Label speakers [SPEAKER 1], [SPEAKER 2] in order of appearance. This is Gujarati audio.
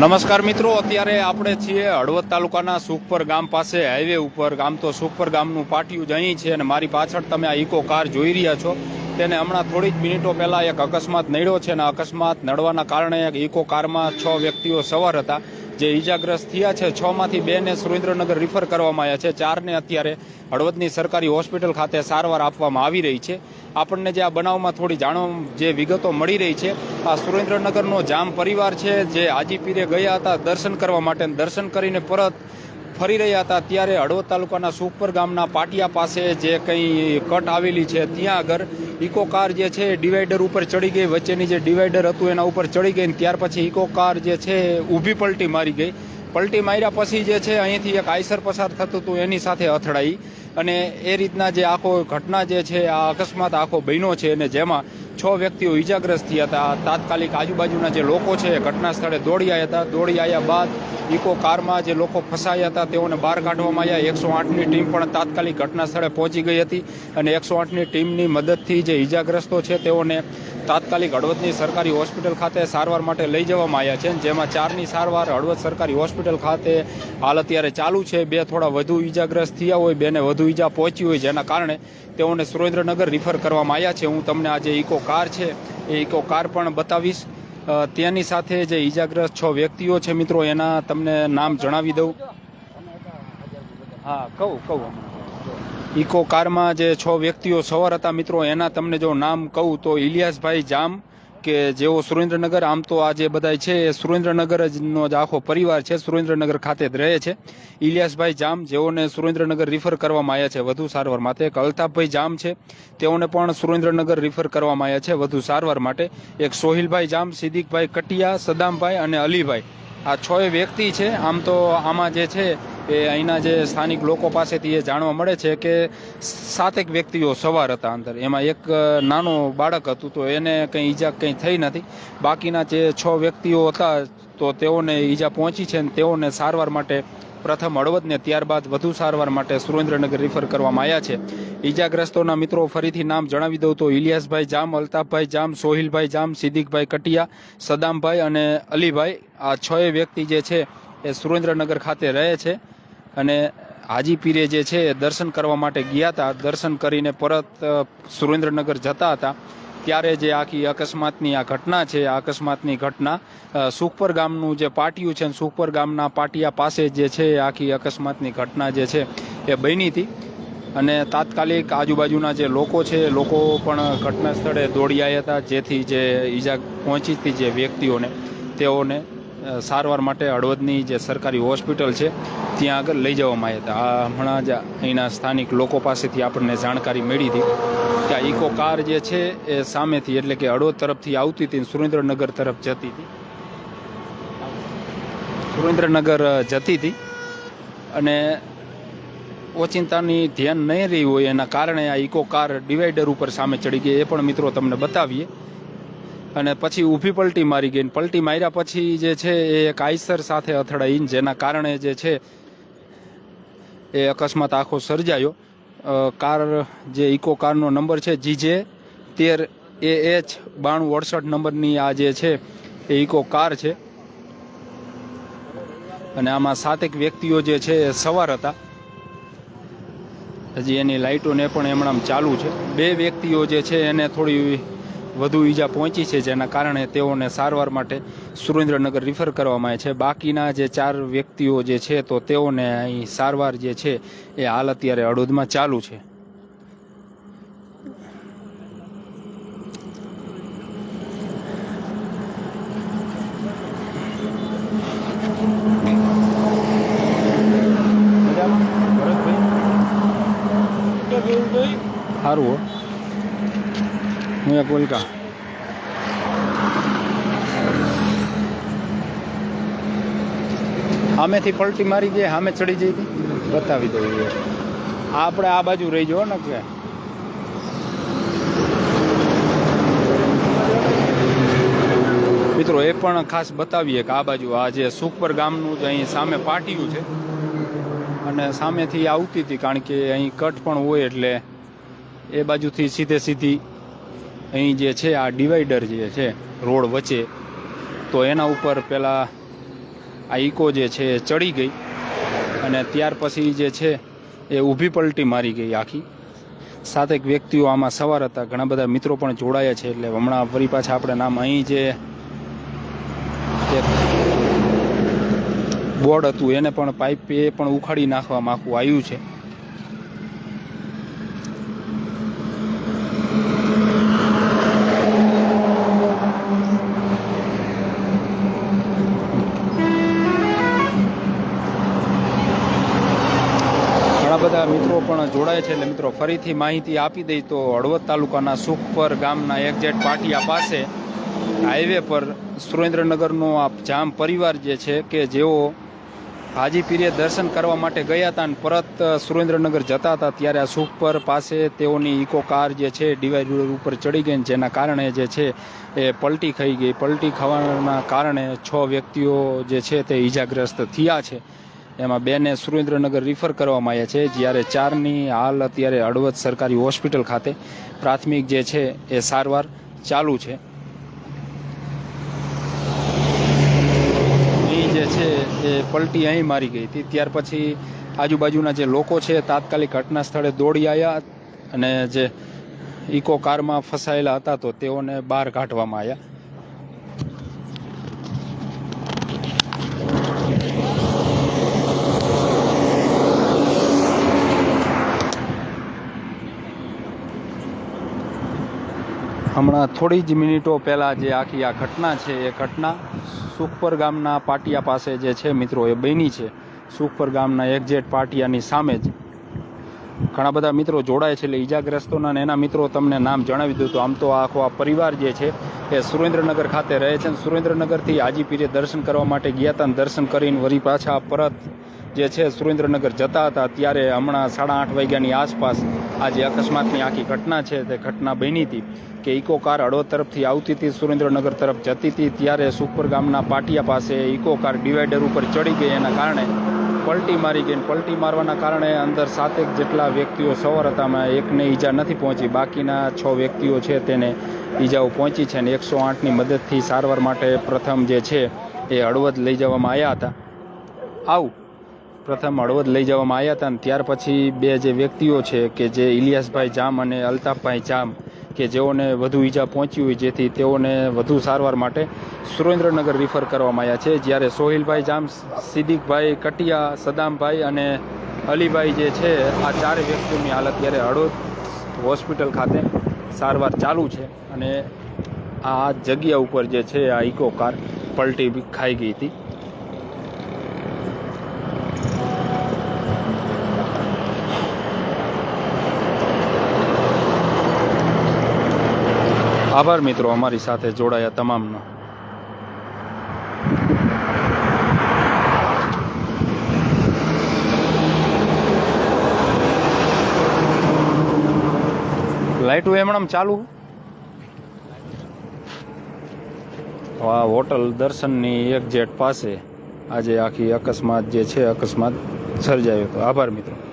[SPEAKER 1] નમસ્કાર મિત્રો, અત્યારે આપણે છીએ હળવદ તાલુકાના સુખપર ગામ પાસે, હાઈવે ઉપર. ગામ તો સુખપર ગામનું પાટિયું જ અહીં છે અને મારી પાછળ તમે આ ઇકો કાર જોઈ રહ્યા છો. તેને હમણાં થોડી જ મિનિટો પહેલાં એક અકસ્માત નડ્યો છે અને અકસ્માત નડવાના કારણે એક ઇકો કારમાં છ વ્યક્તિઓ સવાર હતા. જે ઈજાગ્રસ્ત થયા છે, છ માંથી બે ને સુરેન્દ્રનગર રિફર કરવામાં આવ્યા છે. ચારને અત્યારે હળવદની સરકારી હોસ્પિટલ ખાતે સારવાર આપવામાં આવી રહી છે. આપણને જે આ બનાવમાં થોડી જાણવા જે વિગતો મળી રહી છે, આ સુરેન્દ્રનગરનો જામ પરિવાર છે, જે હાજીપીરે ગયા હતા દર્શન કરવા માટે દર્શન કરીને પરત ફરી રહ્યા હતા ત્યારે હળવદ તાલુકાના સુખપર ગામના પાટિયા પાસે જે કંઈ કટ આવેલી છે ત્યાં આગળ ઇકો કાર જે છે ડિવાઈડર ઉપર ચડી ગઈ. વચ્ચેની જે ડિવાઈડર હતું એના ઉપર ચડી ગઈ ત્યાર પછી ઇકો કાર જે છે ઊભી પલટી મારી ગઈ. પલટી માર્યા પછી જે છે અહીંથી એક આઈસર પસાર થતું હતું એની સાથે અથડાઈ અને એ રીતના જે આખો ઘટના જે છે આ અકસ્માત આખો બન્યો છે અને જેમાં છ વ્યક્તિઓ ઈજાગ્રસ્ત થયા હતા. તાત્કાલિક આજુબાજુના જે લોકો છે, ઘટના સ્થળે દોડી આવ્યા હતા. દોડી આવ્યા બાદ ઇકો કારમાં જે લોકો ફસાયા હતા, તેઓને બહાર કાઢવામાં આવ્યા. એકસો આઠની ટીમ પણ તાત્કાલિક ઘટના સ્થળે પહોંચી ગઈ હતી અને એકસો આઠની ટીમની મદદથી જે ઈજાગ્રસ્તો છે, તેઓને તાત્કાલિક હળવદની સરકારી હોસ્પિટલ ખાતે સારવાર માટે લઈ જવામાં આવ્યા છે. જેમાં ચારની સારવાર હળવદ સરકારી હોસ્પિટલ ખાતે હાલ અત્યારે ચાલુ છે. બે થોડા વધુ ઈજાગ્રસ્ત થયા હોય, બેને વધુ ઈજા પહોંચી હોય, જેના કારણે તેઓને સુરેન્દ્રનગર રિફર કરવામાં આવ્યા છે. હું તમને આજે ઇકો કાર છે, એ ઇકો કાર પણ બતાવીશ. તેની સાથે જે ઈજાગ્રસ્ત છ વ્યક્તિઓ છે મિત્રો, એના તમને નામ જણાવી દઉં. હા, કહું કહું ઇકો કારમાં જે છ વ્યક્તિઓ સવાર હતા મિત્રો, એના તમને જો નામ કહું તો ઇલિયાસભાઈ જામ કે જેઓ સુરેન્દ્રનગર, આમ તો આ જે બધા છે, એ સુરેન્દ્રનગર જનો જ આખો પરિવાર છે, સુરેન્દ્રનગર ખાતે જ રહે છે. ઇલિયાસભાઈ જામ, જેઓને સુરેન્દ્રનગર રિફર કરવામાં આવ્યા છે, વધુ સારવાર માટે. એક અલ્તાફભાઈ જામ છે, તેઓને પણ સુરેન્દ્રનગર રિફર કરવામાં આવ્યા છે, વધુ સારવાર માટે. એક સોહિલભાઈ જામ, સિદ્દીકભાઈ કટિયા, સદામભાઈ અને અલીભાઈ. આ છ વ્યક્તિ છે. આમ તો આમાં જે છે એ અહીંના જે સ્થાનિક લોકો પાસેથી એ જાણવા મળે છે કે સાતેક વ્યક્તિઓ સવાર હતા અંદર. એમાં એક નાનો બાળક હતું તો એને કંઈ ઈજા કંઈ થઈ નથી. બાકીના જે છ વ્યક્તિઓ હતા તો તેઓને ઈજા પહોંચી છે અને તેઓને સારવાર માટે પ્રથમ હળવદને ત્યારબાદ વધુ સારવાર માટે સુરેન્દ્રનગર રિફર કરવામાં આવ્યા છે. ઈજાગ્રસ્તોના મિત્રો ફરીથી નામ જણાવી દઉં તો ઇલિયાસભાઈ જામ, અલ્તાફભાઈ જામ, સોહિલભાઈ જામ, સિદ્દીકભાઈ કટિયા, સદામભાઈ અને અલીભાઈ. આ છ વ્યક્તિ જે છે એ સુરેન્દ્રનગર ખાતે રહે છે અને હાજી પીરે જે છે એ દર્શન કરવા માટે ગયા હતા. દર્શન કરીને પરત સુરેન્દ્રનગર જતા હતા. ત્યારે જે આખી અકસ્માતની આ ઘટના છે, આ અકસ્માતની ઘટના સુખપર ગામનું જે પાટિયું છે સુખપર ગામના પાટિયા પાસે જે છે આખી અકસ્માતની ઘટના જે છે એ બની હતી. અને તાત્કાલિક આજુબાજુના જે લોકો છે લોકો પણ ઘટના સ્થળે દોડી આવ્યા હતા, જેથી જે ઈજા પહોંચી હતી જે વ્યક્તિઓને, તેઓને સારવાર માટે હળવદની જે સરકારી હોસ્પિટલ છે, ત્યાં આગળ લઈ જવામાં આવ્યા હતા. આ હમણાં જ અહીંના સ્થાનિક લોકો પાસેથી આપણને જાણકારી મળી હતી કે આ ઇકો કાર જે છે, એ સામેથી એટલે કે હળવદ તરફથી આવતી હતી સુરેન્દ્રનગર તરફ જતી હતી. સુરેન્દ્રનગર જતી હતી અને ઓચિંતાની ધ્યાન નહીં રહી હોય એના કારણે આ ઇકો કાર ડિવાઈડર ઉપર સામે ચડી ગઈ. એ પણ મિત્રો તમને બતાવીએ. અને પછી ઊભી પલટી મારી ગઈ. પલટી માર્યા પછી જે છે એ એક આઈસર સાથે અથડાઈ જેના કારણે જે છે એ અકસ્માત આખો સર્જાયો. કાર જે ઇકો કારનો નંબર છે, જીજે તેર એ એચ બાણું અડસઠ નંબરની આ જે છે એ ઇકો કાર છે. અને આમાં સાતેક વ્યક્તિઓ જે છે એ સવાર હતા. હજી એની લાઇટોને પણ એમણામ ચાલુ છે. બે વ્યક્તિઓ જે છે એને થોડી વધુ ઈજા પહોંચી છે જેના કારણે તેઓને સારવાર માટે સુરેન્દ્રનગર રિફર કરવામાં આવે છે. બાકીના જે ચાર વ્યક્તિઓ જે છે તો તેઓને અહીં સારવાર જે છે એ હાલ અત્યારે હળવદમાં ચાલુ છે. સારું એક બોલકા સામેથી પલટી મારી ગઈ સામે ચડી જઈ હતી બતાવી આ આપણે આ બાજુ રહી જાઓ ને કે. મિત્રો, એ પણ ખાસ બતાવીએ કે આ બાજુ આ જે સુખપર ગામનું જ અહીં સામે પાટિયું છે. અને સામેથી આવતી હતી કારણ કે અહીં કટ પણ હોય એટલે એ બાજુથી સીધે સીધી અહીં જે છે, આ ડિવાઈડર જે છે, રોડ વચ્ચે, તો એના ઉપર પહેલાં આ ઇકો જે છે એ ચડી ગઈ અને ત્યાર પછી જે છે એ ઊભી પલટી મારી ગઈ આખી. સાતેક વ્યક્તિઓ આમાં સવાર હતા, ઘણા બધા મિત્રો પણ જોડાયા છે, એટલે હમણાં ફરી પાછા આપણે નામ અહીં જે બોર્ડ હતું, એને પણ પાઇપ પણ ઉખાડી નાખવામાં આખું આવ્યું છે. જોડાય છે એટલે મિત્રો ફરીથી માહિતી આપી દઈ તો હળવદ તાલુકાના સુખપર ગામના એકજેટ પાટિયા પાસે હાઈવે પર સુરેન્દ્રનગરનો આ જામ પરિવાર જે છે કે જેઓ હાજી દર્શન કરવા માટે ગયા હતા અને પરત સુરેન્દ્રનગર જતા હતા, ત્યારે આ સુખપર પાસે તેઓની ઇકો કાર જે છે ડિવાઈડર ઉપર ચડી ગઈ જેના કારણે જે છે એ પલટી ખાઈ ગઈ. પલટી ખાવાના કારણે છ વ્યક્તિઓ જે છે તે ઈજાગ્રસ્ત થયા છે. એમાં બેને સુરેન્દ્રનગર રિફર કરવામાં આવ્યા છે, જ્યારે ચારની હાલ અત્યારે હળવદ સરકારી હોસ્પિટલ ખાતે પ્રાથમિક જે છે એ સારવાર ચાલુ છે. અહીં જે છે એ પલટી અહીં મારી ગઈ હતી. ત્યાર પછી આજુબાજુના જે લોકો છે, તાત્કાલિક ઘટના સ્થળે દોડી આવ્યા અને જે ઇકો કારમાં ફસાયેલા હતા તો તેઓને બહાર કાઢવામાં આવ્યા હમણાં થોડી જ મિનિટો પહેલાં જે આખી આ ઘટના છે, એ ઘટના સુખપર ગામના પાટિયા પાસે જે છે મિત્રો, એ બની છે. સુખપર ગામના એક્ઝેટ પાટિયાની સામે જ. ઘણા બધા મિત્રો જોડાય છે એટલે ઈજાગ્રસ્તોના એના મિત્રો તમને નામ જણાવી દઉં તો આમ તો આખો આ પરિવાર જે છે, એ સુરેન્દ્રનગર ખાતે રહે છે અને સુરેન્દ્રનગરથી હાજીપીરે દર્શન કરવા માટે ગયા હતા દર્શન કરીને વળી પાછા પરત જે છે સુરેન્દ્રનગર જતા હતા. ત્યારે હમણાં સાડા આઠ વાગ્યાની આસપાસ આ જે અકસ્માતની આખી ઘટના છે તે ઘટના બની હતી કે ઇકો કાર હળવદ તરફથી આવતી હતી, સુરેન્દ્રનગર તરફ જતી હતી, ત્યારે સુખપર ગામના પાટિયા પાસે ઇકો કાર ડિવાઈડર ઉપર ચડી ગઈ. એના કારણે પલટી મારી ગઈ પલટી મારવાના કારણે અંદર સાતેક જેટલા વ્યક્તિઓ સવાર હતા એમાં એકને ઈજા નથી પહોંચી. બાકીના છ વ્યક્તિઓ છે તેને ઈજાઓ પહોંચી છે અને એકસો આઠની મદદથી સારવાર માટે પ્રથમ જે છે એ હળવદ લઈ જવામાં આવ્યા હતા. આવું પ્રથમ હળવદ લઈ જવામાં આવ્યા હતા અને ત્યાર પછી બે જે વ્યક્તિઓ છે કે જે ઇલિયાસભાઈ જામ અને અલ્તાફભાઈ જામ, કે જેઓને વધુ ઈજા પહોંચી હોય જેથી તેઓને વધુ સારવાર માટે સુરેન્દ્રનગર રિફર કરવામાં આવ્યા છે. જ્યારે સોહિલભાઈ જામ, સિદ્દીકભાઈ કટિયા, સદામભાઈ અને અલીભાઈ જે છે, આ ચાર વ્યક્તિઓની હાલત ત્યારે હળવદ હોસ્પિટલ ખાતે સારવાર ચાલુ છે અને આ જગ્યા ઉપર જે છે, આ ઇકો કાર પલટી ખાઈ ગઈ હતી. આભાર મિત્રો, અમારી સાથે જોડાયા તમામનો. લાઇટું એમણમ ચાલુ? આ હોટલ દર્શનની એક જેટ પાસે આજે આખી અકસ્માત જે છે, અકસ્માત સર્જાયો હતો. આભાર મિત્રો.